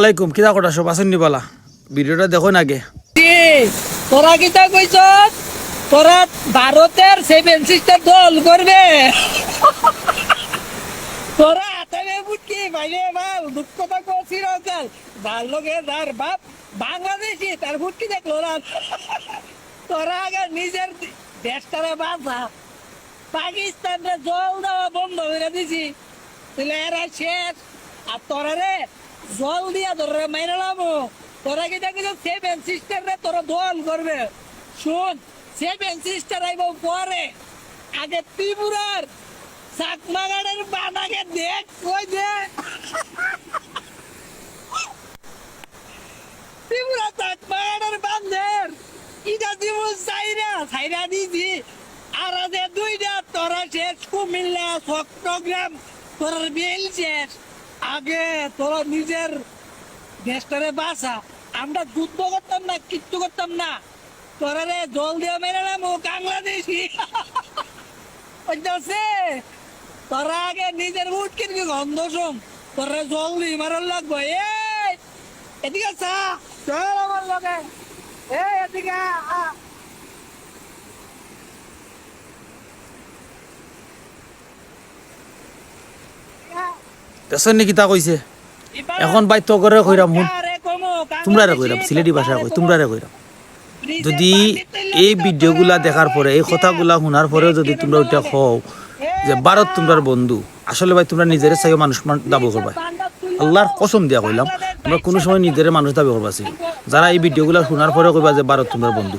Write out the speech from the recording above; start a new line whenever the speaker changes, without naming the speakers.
আলাইকুম, কিতা কথা সব? আছেন নিবালা ভিডিওটা দেখো আগে?
তোরা কিতা কইছ তোরা ভারতের সেভেন সিস্টার দল করবে। তোরা হাতাবে বুটকি ভাইরে বাল দুঃখ কথা করছি রকাল ভালো লোকে যার বাপ, বাংলাদেশি, তার বুটকি দেখল না। তোরা আগে নিজের দেশটারে বাঁচা পাকিস্তানরে জল দেওয়া বন্ধ করে দিছি। তাহলে এরা শেষ। আর তোরা রে জল দিয়া মাইনে লামো তোরা কি দেখিস সেভেন সিস্টার রে তোরা দল করবে? শুন সেভেন সিস্টার আইব পরে। আগে ত্রিপুরার চাকমাগাড়ের বানাকে দেখ, কই দেখ ত্রিপুরা চাকমাগাড়ের বান্ধের। ইটা দিব চাইরা চাইরা দিছি। আর আছে দুইটা, তোরা শেষ কুমিল্লা, চট্টগ্রাম, তোর বেল শেষ। আগে তোরা নিজের দেশটারে বাসা আমরা যুদ্ধ করতাম না কিচ্ছু করতাম না। তোরা রে জল দিয়ে মেরে নাম বাংলাদেশি। বুঝতে তোরা আগে নিজের উঠ কিনবি গন্ধ শুন। তোরা জল দিয়ে মারার লাগবো। এই এদিকে চা। চল আমার লগে। এই এদিকে আ, আ।
দেখছেন নি কিতা কইছে এখন বাইত্য করে কইরাম মুন তোমরা রে কইরাম সিলেটি ভাষা কই তোমরা রে কইরাম যদি এই ভিডিওগুলা দেখার পরে এই কথাগুলা শোনার পরেও যদি তোমরা ওইটা হও যে ভারত তোমরার বন্ধু আসলে ভাই তোমরা নিজের চাইও মানুষ মান- দাবি করবা আল্লাহর কসম দিয়া কইলাম তোমরা কোনো সময় নিজের মানুষ দাবি করবা। যারা এই ভিডিওগুলা শোনার পরে কইবা যে ভারত তোমরার বন্ধু।